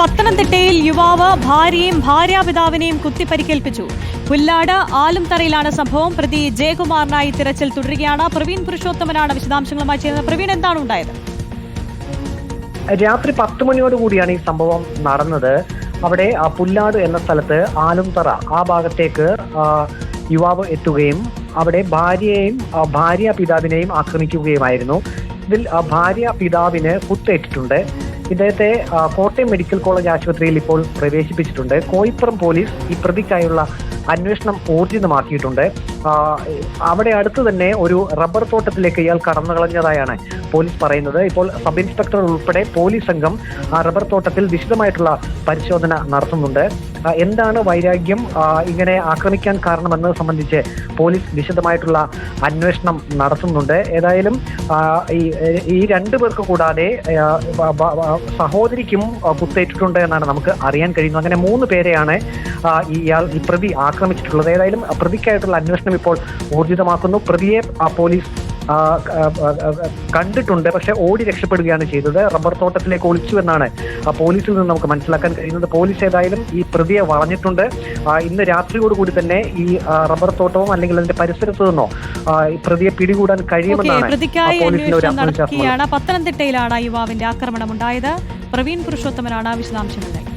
പത്തനംതിട്ടയിൽ യുവാവ് ഭാര്യയും ഭാര്യാപിതാവിനെയും കുത്തിപ്പരിക്കേൽപ്പിച്ചു. പുല്ലാട് ആലുംതറയിലാണ് സംഭവം. പ്രതി ജയകുമാറിനായി തിരച്ചിൽ തുടരുകയാണ്. പ്രവീൺ പുരുഷോത്തമനാണ് വിശദാംശങ്ങളുമായി ചെയ്യുന്നത് പ്രവീൺ എന്താണ് ഉണ്ടായത്? രാത്രി പത്ത് മണിയോടുകൂടിയാണ് ഈ സംഭവം നടന്നത്. അവിടെ പുല്ലാട് എന്ന സ്ഥലത്ത് ആലുംതറ ആ ഭാഗത്തേക്ക് യുവാവ് എത്തുകയും അവിടെ ഭാര്യയെയും ഭാര്യ പിതാവിനെയും ആക്രമിക്കുകയുമായിരുന്നു. ഇതിൽ ഭാര്യ പിതാവിന് കുത്തേറ്റിട്ടുണ്ട്. ഇദ്ദേഹത്തെ കോട്ടയം മെഡിക്കൽ കോളേജ് ആശുപത്രിയിൽ ഇപ്പോൾ പ്രവേശിപ്പിച്ചിട്ടുണ്ട്. കോയിപ്പുറം പോലീസ് ഈ പ്രതിക്കായുള്ള അന്വേഷണം ഊർജിതമാക്കിയിട്ടുണ്ട്. അവിടെ അടുത്ത് തന്നെ ഒരു റബ്ബർ തോട്ടത്തിലേക്ക് ഇയാൾ കടന്നു കളഞ്ഞതായാണ് പോലീസ് പറയുന്നത്. ഇപ്പോൾ സബ് ഇൻസ്പെക്ടർ ഉൾപ്പെടെ പോലീസ് സംഘം ആ റബ്ബർ തോട്ടത്തിൽ വിശദമായിട്ടുള്ള പരിശോധന നടത്തുന്നുണ്ട്. എന്താണ് വൈരാഗ്യം ഇങ്ങനെ ആക്രമിക്കാൻ കാരണമെന്നത് സംബന്ധിച്ച് പോലീസ് വിശദമായിട്ടുള്ള അന്വേഷണം നടത്തുന്നുണ്ട്. ഏതായാലും ഈ രണ്ടു പേർക്ക് കൂടാതെ സഹോദരിക്കും കുത്തേറ്റിട്ടുണ്ട് എന്നാണ് നമുക്ക് അറിയാൻ കഴിയുന്നത്. അങ്ങനെ മൂന്ന് പേരെയാണ് ഇയാൾ ഈ പ്രതി ആക്രമിച്ചിട്ടുള്ളത്. ഏതായാലും പ്രതിക്കായിട്ടുള്ള അന്വേഷണം ഇപ്പോൾ ഊർജിതമാക്കുന്നു. പ്രതിയെ പോലീസ് കണ്ടിട്ടുണ്ട്. പക്ഷെ ഓടി രക്ഷപ്പെടുകയാണ് ചെയ്തത്. റബ്ബർ തോട്ടത്തിലേക്ക് ഒളിച്ചു എന്നാണ് ആ, പോലീസിൽ നിന്ന് നമുക്ക് മനസ്സിലാക്കാൻ കഴിയുന്നത്. പോലീസ് ഏതായാലും ഈ പ്രതിയെ വളഞ്ഞിട്ടുണ്ട്. ഇന്ന് രാത്രിയോടുകൂടി തന്നെ ഈ റബ്ബർ തോട്ടവും അല്ലെങ്കിൽ അതിന്റെ പരിസരത്തു നിന്നോ ഈ പ്രതിയെ പിടികൂടാൻ കഴിയുമെന്നാണ് പോലീസിന്റെ ഒരു ആത്മവിശ്വാസം പത്തനംതിട്ടയിലാണ് യുവാവിന്റെ ആക്രമണം ഉണ്ടായത്. പ്രവീൺ പുരുഷോത്തമനാണ് വിശദാംശങ്ങൾ നൽകിയത്